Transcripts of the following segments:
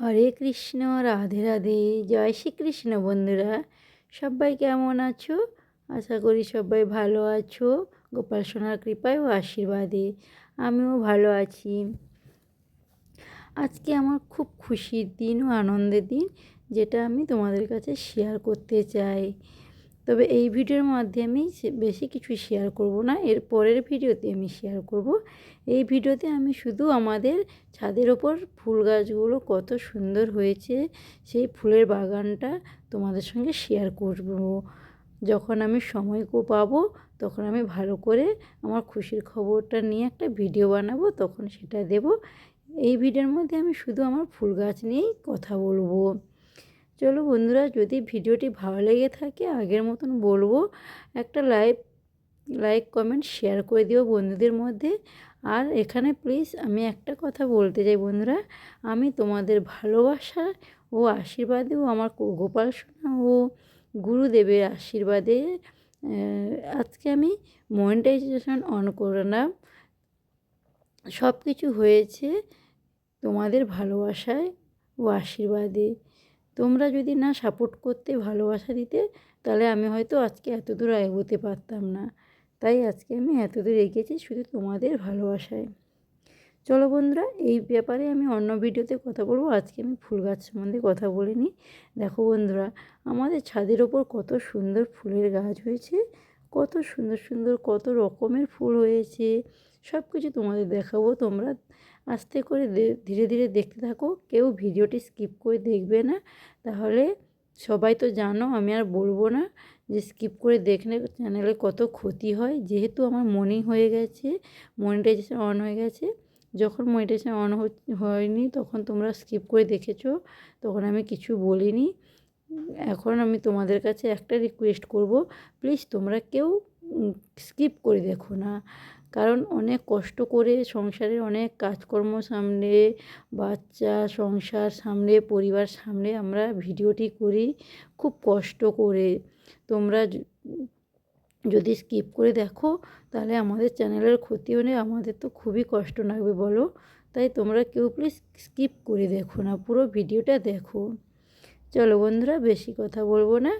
হরে কৃষ্ণ, রাধে রাধে, জয় শ্রীকৃষ্ণ বন্ধুরা। সবাই কেমন আছো? আশা করি সবাই ভালো আছো। গোপাল সোনার কৃপায় ও আশীর্বাদে আমিও ভালো আছি। আজকে আমার খুব খুশির দিন ও আনন্দের দিন, যেটা আমি তোমাদের কাছে শেয়ার করতে চাই। তবে এই ভিডিওর মধ্যে মাধ্যমে বেশি কিছু শেয়ার করব না। এর পরের ভিডিওতে আমি শেয়ার করব। এই ভিডিওতে আমি শুধু আমাদের ছাদের ওপর ফুল গাছগুলো কত সুন্দর হয়েছে, সেই ফুলের বাগানটা তোমাদের সঙ্গে শেয়ার করব। যখন আমি সময় পাবো তখন আমি ভালো করে আমার খুশির খবরটা নিয়ে একটা ভিডিও বানাবো, তখন সেটা দেব। এই ভিডিওর মধ্যে আমি শুধু আমার ফুল গাছ নিয়েই কথা বলব। চলো বন্ধুরা, যদি ভিডিওটি ভালো লেগে থাকে, আগের মতন বলব, একটা লাইক লাইক, কমেন্ট, শেয়ার করে দিও বন্ধুদের মধ্যে। আর এখানে প্লিজ আমি একটা কথা বলতে চাই বন্ধুরা, আমি তোমাদের ভালোবাসা ও আশীর্বাদে ও আমার গোপাল সোনা ও গুরুদেবের আশীর্বাদে আজকে আমি মনিটাইজেশন অন করলাম। সব কিছু হয়েছে তোমাদের ভালোবাসায় ও আশীর্বাদে। তোমরা যদি না সাপোর্ট করতে, ভালোবাসা দিতে, তাহলে আমি হয়তো আজকে এত দূর এগোতে পারতাম না। তাই আজকে আমি এত দূর এগিয়েছি শুধু তোমাদের ভালোবাসায়। চলো বন্ধুরা, এই ব্যাপারে আমি অন্য ভিডিওতে কথা বলব। আজকে আমি ফুল গাছ সম্বন্ধে কথা বলিনি। দেখো বন্ধুরা, আমাদের ছাদের ওপর কত সুন্দর ফুলের গাছ হয়েছে, কত সুন্দর সুন্দর, কত রকমের ফুল হয়েছে। সব কিছু তোমাদের দেখাবো। তোমরা আস্তে করে ধীরে ধীরে দেখতে থাকো। কেউ ভিডিওটি স্কিপ করে দেখবে না। তাহলে সবাই তো জানো, আমি আর বলব না যে স্কিপ করে দেখলে চ্যানেলে কত ক্ষতি হয়। যেহেতু আমার মনি হয়ে গেছে, মনিটাইজেশন অন হয়ে গেছে। যখন মনিটাইজেশন অন হয়নি, তখন তোমরা স্কিপ করে দেখেছ, তখন আমি কিছু বলিনি। এখন আমি তোমাদের কাছে একটা রিকোয়েস্ট করব প্লিজ তোমরা কেউ স্কিপ করে দেখো না। কারণ অনেক কষ্ট করে সংসারের অনেক কাজকর্ম সামলে, বাচ্চা সংসার সামলে, পরিবার সামলে আমরা ভিডিওটি করি খুব কষ্ট করে। তোমরা যদি স্কিপ করে দেখো তাহলে আমাদের চ্যানেলের ক্ষতি হলে আমাদের তো খুবই কষ্ট লাগবে বলো। তাই তোমরা কেউ প্লিজ স্কিপ করে দেখো না, পুরো ভিডিওটা দেখো। চলো বন্ধুরা বেশি কথা বলব না,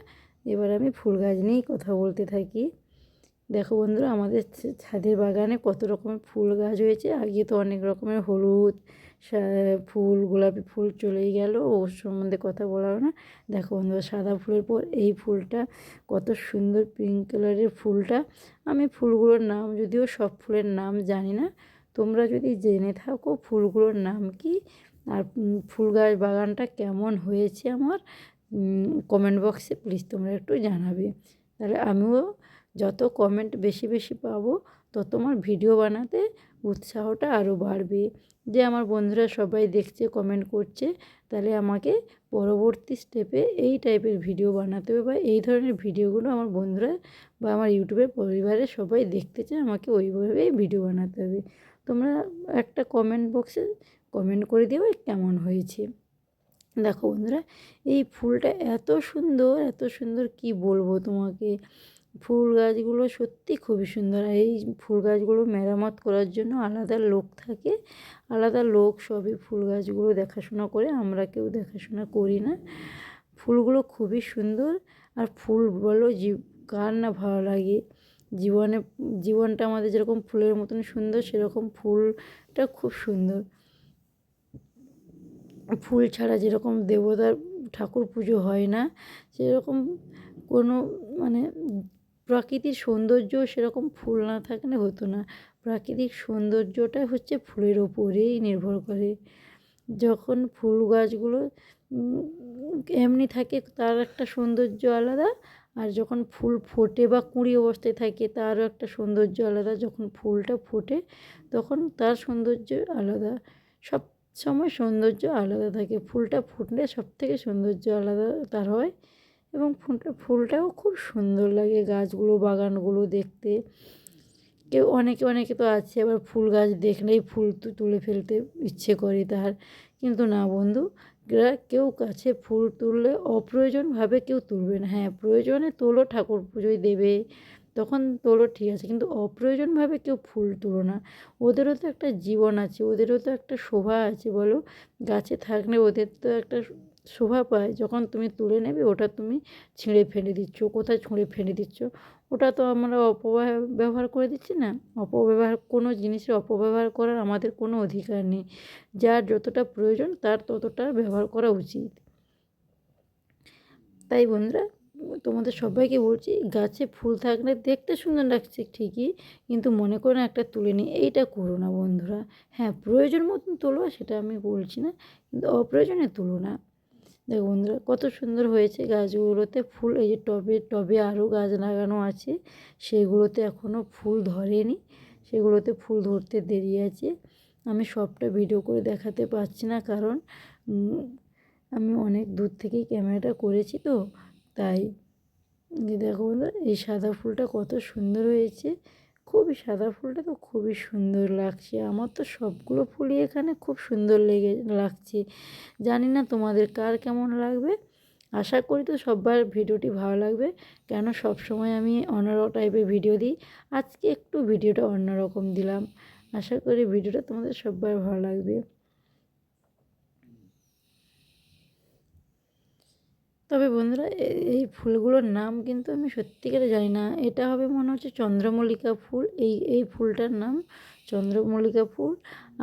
এবার আমি ফুল গাছ নিয়েই কথা বলতে থাকি। দেখো বন্ধুরা, আমাদের ছাদের বাগানে কত রকমের ফুল গাছ হয়েছে। আগে তো অনেক রকমের হলুদ ফুল, গোলাপি ফুল চলেই গেল, ওর সম্বন্ধে কথা বলা না। দেখো বন্ধুরা, সাদা ফুলের পর এই ফুলটা, কত সুন্দর পিঙ্ক কালারের ফুলটা। আমি ফুলগুলোর নাম যদিও সব ফুলের নাম জানি না, তোমরা যদি জেনে থাকো ফুলগুলোর নাম কি, আর ফুল গাছ বাগানটা কেমন হয়েছে আমার কমেন্ট বক্সে প্লিজ তোমরা একটু জানাবে। তাহলে আমিও যত কমেন্ট বেশি বেশি পাবো, তত আমার ভিডিও বানাতে উৎসাহটা আরও বাড়বে। যে আমার বন্ধুরা সবাই দেখছে কমেন্ট করছে, তাহলে আমাকে পরবর্তী স্টেপে এই টাইপের ভিডিও বানাতে হবে বা এই ধরনের ভিডিওগুলো আমার বন্ধুরা বা আমার ইউটিউবের পরিবারের সবাই দেখতে চায়, আমাকে ওইভাবেই ভিডিও বানাতে হবে। তোমরা একটা কমেন্ট বক্সে কমেন্ট করে দিও কেমন হয়েছে। দেখো বন্ধুরা, এই ফুলটা এত সুন্দর এত সুন্দর কি বলব তোমাকে? ফুল গাছগুলো সত্যি খুবই সুন্দর। এই ফুল গাছগুলো মেরামত করার জন্য আলাদা লোক থাকে। আলাদা লোক সবই ফুল গাছগুলো দেখাশোনা করে, আমরা কেউ দেখাশোনা করি না। ফুলগুলো খুবই সুন্দর। আর ফুল বলো জীব, কার না ভালো লাগে? জীবনে, জীবনটা আমাদের যেরকম ফুলের মতন সুন্দর, সেরকম ফুলটা খুব সুন্দর। ফুল ছাড়া যেরকম দেবতার ঠাকুর পুজো হয় না, সেরকম কোনো মানে প্রাকৃতিক সৌন্দর্য সেরকম ফুল না থাকলে হতো না। প্রাকৃতিক সৌন্দর্যটা হচ্ছে ফুলের ওপরেই নির্ভর করে। যখন ফুল গাছগুলো এমনি থাকে তার একটা সৌন্দর্য আলাদা, আর যখন ফুল ফোটে বা কুঁড়ি অবস্থায় থাকে তারও একটা সৌন্দর্য আলাদা। যখন ফুলটা ফোটে তখন তার সৌন্দর্য আলাদা। সব সময় সৌন্দর্য আলাদা থাকে। ফুলটা ফুটলে সব থেকে সৌন্দর্য আলাদা তার হয় এবং ফুলটা, ফুলটাও খুব সুন্দর লাগে গাছগুলো, বাগানগুলো দেখতে। কেউ, অনেকে অনেকে তো আছে আবার ফুল গাছ দেখলেই ফুল তুলে ফেলতে ইচ্ছে করে তার কিন্তু না বন্ধু কেউ কাছে ফুল তুললে অপ্রয়োজনভাবে কেউ তুলবে না। হ্যাঁ প্রয়োজনে তোলো, ঠাকুর পুজোয় দেবে, তখন তোলো, ঠিক আছে। কিন্তু অপ্রয়োজনভাবে কেউ ফুল তুলো না। ওদেরও তো একটা জীবন আছে, ওদেরও তো একটা শোভা আছে, বলো। গাছে থাকলে ওদের তো একটা শোভা পায় যখন তুমি তুলে নেবে, ওটা তুমি ছিঁড়ে ফেলে দিচ্ছ। কোথায় ছুঁড়ে ফেলে দিচ্ছ? ওটা তো আমরা অপব্যয় ব্যবহার করে দিচ্ছি না। অপব্যবহার, কোনো জিনিসের অপব্যবহার করার আমাদের কোনো অধিকার নেই। যার যতটা প্রয়োজন, তার ততটা ব্যবহার করা উচিত। তাই বন্ধুরা, তোমাদের সবাইকে বলছি, গাছে ফুল থাকলে দেখতে সুন্দর লাগছে ঠিকই, কিন্তু মনে করে না একটা তুলে নিই এইটা করো না বন্ধুরা। হ্যাঁ প্রয়োজন মতন তোলো, সেটা আমি বলছি না, কিন্তু অপ্রয়োজনে তুলো না। দেখো বন্ধুরা, কত সুন্দর হয়েছে গাছগুলোতে ফুল, এই যে টবে টবে আরও গাছ লাগানো আছে, সেগুলোতে এখনও ফুল ধরেনি, সেগুলোতে ফুল ধরতে দেরি আছে। আমি সবটা ভিডিও করে দেখাতে পারছি না কারণ আমি অনেক দূর থেকেই ক্যামেরাটা করেছি তো, তাই দেখো বন্ধুরা, এই সাদা ফুলটা কত সুন্দর হয়েছে। খুবই সাদা ফুলটা তো খুবই সুন্দর লাগছে। আমার তো সবগুলো ফুলই এখানে খুব সুন্দর লেগে, লাগছে। জানি না তোমাদের কার কেমন লাগবে। আশা করি তো সবার ভিডিওটি ভালো লাগবে। কেন সব সময় আমি অন্যরকম টাইপের ভিডিও দিই। আজকে একটু ভিডিওটা অন্যরকম দিলাম। আশা করি ভিডিওটা তোমাদের সবার ভালো লাগবে। তবে বন্ধুরা এই ফুলগুলোর নাম কিন্তু আমি সত্যিকারে জানি না। এটা হবে মনে হচ্ছে চন্দ্রমল্লিকা ফুল। এই এই ফুলটার নাম চন্দ্রমল্লিকা ফুল।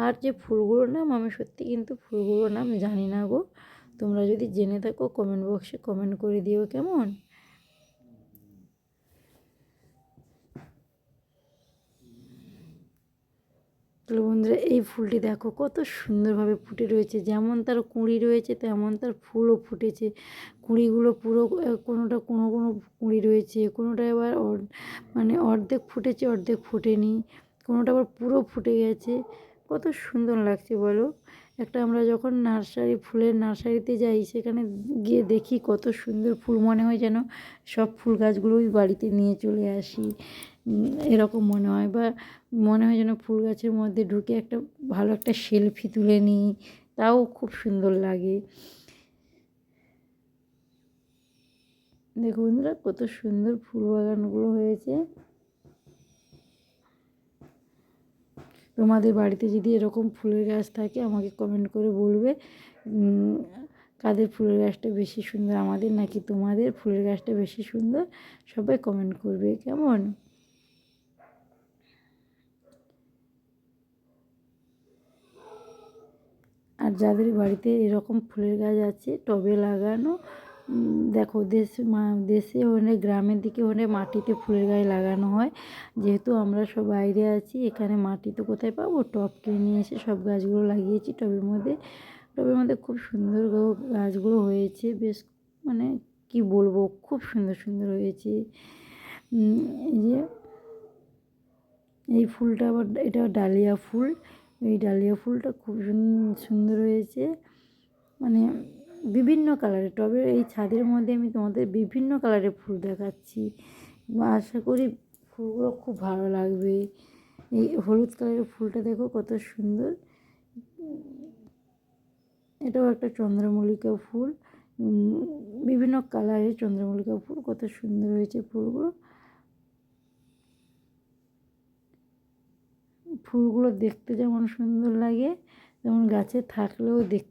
আর যে ফুলগুলোর নাম, আমি সত্যি কিন্তু ফুলগুলোর নাম জানি না গো। তোমরা যদি জেনে থাকো, কমেন্ট বক্সে কমেন্ট করে দিও কেমন? তাহলে বন্ধুরা, এই ফুলটি দেখো কত সুন্দরভাবে ফুটে রয়েছে। যেমন তার কুঁড়ি রয়েছে, তেমন তার ফুলও ফুটেছে। কুঁড়িগুলো পুরো কোনোটা কোনো কোনো কুঁড়ি রয়েছে, কোনোটা আবার মানে অর্ধেক ফুটেছে, অর্ধেক ফুটেনি। কোনোটা আবার পুরো ফুটে গেছে। কত সুন্দর লাগছে বলো। একটা আমরা যখন নার্সারি, ফুলের নার্সারিতে যাই, সেখানে গিয়ে দেখি কত সুন্দর ফুল। মনে হয় যেন সব ফুল গাছগুলোই বাড়িতে নিয়ে চলে আসি। এরকম মনে হয় বা মনে হয় যেন ফুল গাছের মধ্যে ঢুকে একটা ভালো একটা সেলফি তুলে নিই, তাও খুব সুন্দর লাগে। দেখো বন্ধুরা, কত সুন্দর ফুল বাগানগুলো হয়েছে। তোমাদের বাড়িতে যদি এরকম ফুলের গাছ থাকে, আমাকে কমেন্ট করে বলবে কাদের ফুলের গাছটা বেশি সুন্দর, আমাদের নাকি তোমাদের ফুলের গাছটা বেশি সুন্দর, সবাই কমেন্ট করবে, কেমন আর যাদের বাড়িতে এরকম ফুলের গাছ আছে, টবে লাগানো দেখো দেশ দেশে হলে গ্রামের দিকে হলে মাটিতে ফুলের গাছ লাগানো হয়। যেহেতু আমরা সব বাইরে আছি, এখানে মাটি তো কোথায় পাবো? টব কিনে নিয়ে এসে সব গাছগুলো লাগিয়েছি টবের মধ্যে। টবের মধ্যে খুব সুন্দর গাছগুলো হয়েছে, বেশ মানে কি বলব, খুব সুন্দর সুন্দর হয়েছে। এই যে, এই ফুলটা আবার, এটা ডালিয়া ফুল। এই ডালিয়া ফুলটা খুব সুন্দর হয়েছে। মানে বিভিন্ন কালারের টবে এই ছাদের মধ্যে আমি তোমাদের বিভিন্ন কালারের ফুল দেখাচ্ছি। আশা করি ফুলগুলো খুব ভালো লাগবে। এই হলুদ কালারের ফুলটা দেখো কত সুন্দর। এটাও একটা চন্দ্রমল্লিকা ফুল। বিভিন্ন কালারের চন্দ্রমল্লিকা ফুল। কত সুন্দর হয়েছে ফুলগুলো। ফুলগুলো দেখতে যেমন সুন্দর লাগে, তেমন গাছে থাকলেও দেখ,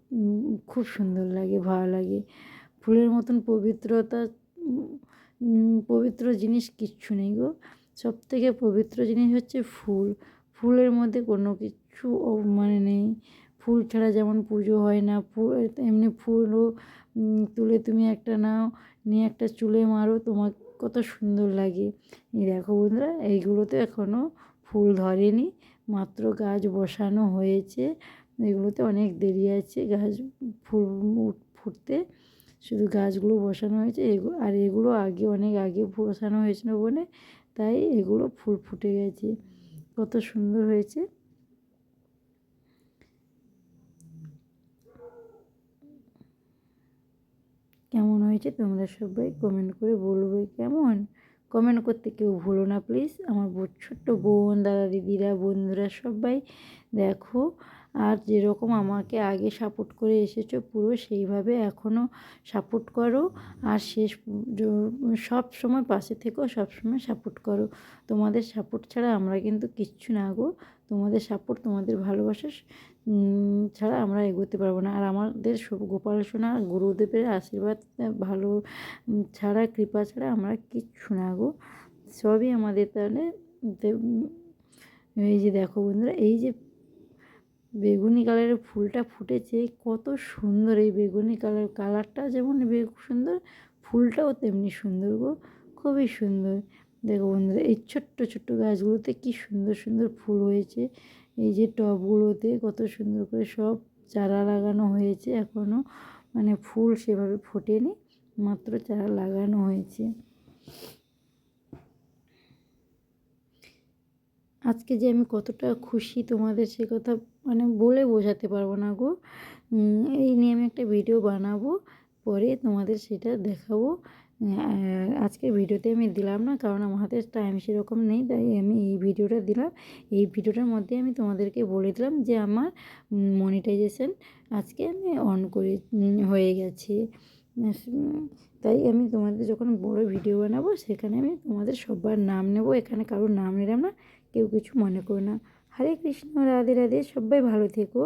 খুব সুন্দর লাগে, ভালো লাগে। ফুলের মতন পবিত্রতা পবিত্র জিনিস কিচ্ছু নেই গো। সব থেকে পবিত্র জিনিস হচ্ছে ফুল। ফুলের মধ্যে কোনো কিছু মানে নেই। ফুল ছাড়া যেমন পুজো হয় না, ফুল, এমনি ফুলও তুলে তুমি একটা নাও, নিয়ে একটা চুলে মারো তোমার কত সুন্দর লাগে। দেখো বন্ধুরা, এইগুলোতে এখনও ফুল ধরেনি। মাত্র গাছ বসানো হয়েছে। এগুলোতে অনেক দেরি আছে গাছ ফুল ফুটতে। শুধু গাছগুলো বসানো হয়েছে। এগুলো আর এগুলো আগে, অনেক আগে বসানো হয়েছিল বলে তাই এগুলো ফুল ফুটে গেছে। কত সুন্দর হয়েছে। কেমন হয়েছে তোমরা সবাই কমেন্ট করে বলবে কেমন? কমেন্ট করতে কেউ ভুলো না প্লিজ আমার ছোট্ট বোন দাদা দিদিরা বন্ধুরা সবাই দেখো। আর যেরকম আমাকে আগে সাপোর্ট করে এসেছ, পুরো সেইভাবে এখনও সাপোর্ট করো। আর শেষ সব সময় পাশে থেকেও সব সময় সাপোর্ট করো। তোমাদের সাপোর্ট ছাড়া আমরা কিন্তু কিচ্ছু না গো। তোমাদের সাপোর্ট তোমাদের ভালোবাসা ছাড়া আমরা এগোতে পারব না। আর আমাদের গোপাল সোনা, গুরুদেবের আশীর্বাদ, ভালো ছাড়া, কৃপা ছাড়া আমরা কিচ্ছু না গো। সবই আমাদের তাহলে এই যে দেখো বন্ধুরা, এই যে বেগুনি কালারের ফুলটা ফুটেছে, কত সুন্দর এই বেগুনি কালার, কালারটা যেমন সুন্দর, ফুলটাও তেমনি সুন্দর গো, খুবই সুন্দর। দেখো বন্ধুরা, এই ছোট্ট ছোট্ট গাছগুলোতে কি সুন্দর সুন্দর ফুল হয়েছে। এই যে টবগুলোতে কত সুন্দর করে সব চারা লাগানো হয়েছে এখনও মানে ফুল সেভাবে ফোটেনি, মাত্র চারা লাগানো হয়েছে। আজকে যে আমি কতটা খুশি তোমাদের সে কথা মানে বলে বোঝাতে পারব না গো। এই নিয়ে আমি একটা ভিডিও বানাবো, পরে তোমাদের সেটা দেখাবো। আজকের ভিডিওতে আমি দিলাম না, কারণ আমার হাতে টাইম সেরকম নেই, তাই আমি এই ভিডিওটা দিলাম। এই ভিডিওটার মধ্যে আমি তোমাদেরকে বলে দিলাম যে আমার মনিটাইজেশন আজকে আমি অন করে হয়ে গেছে। তাই আমি তোমাদের যখন বড় ভিডিও বানাবো, সেখানে আমি তোমাদের সবার নাম নেব। এখানে কারোর নাম নিলাম না কেউ কিছু মনে করো না। হরে কৃষ্ণ রাধে রাধে সবাই ভালো থেকো।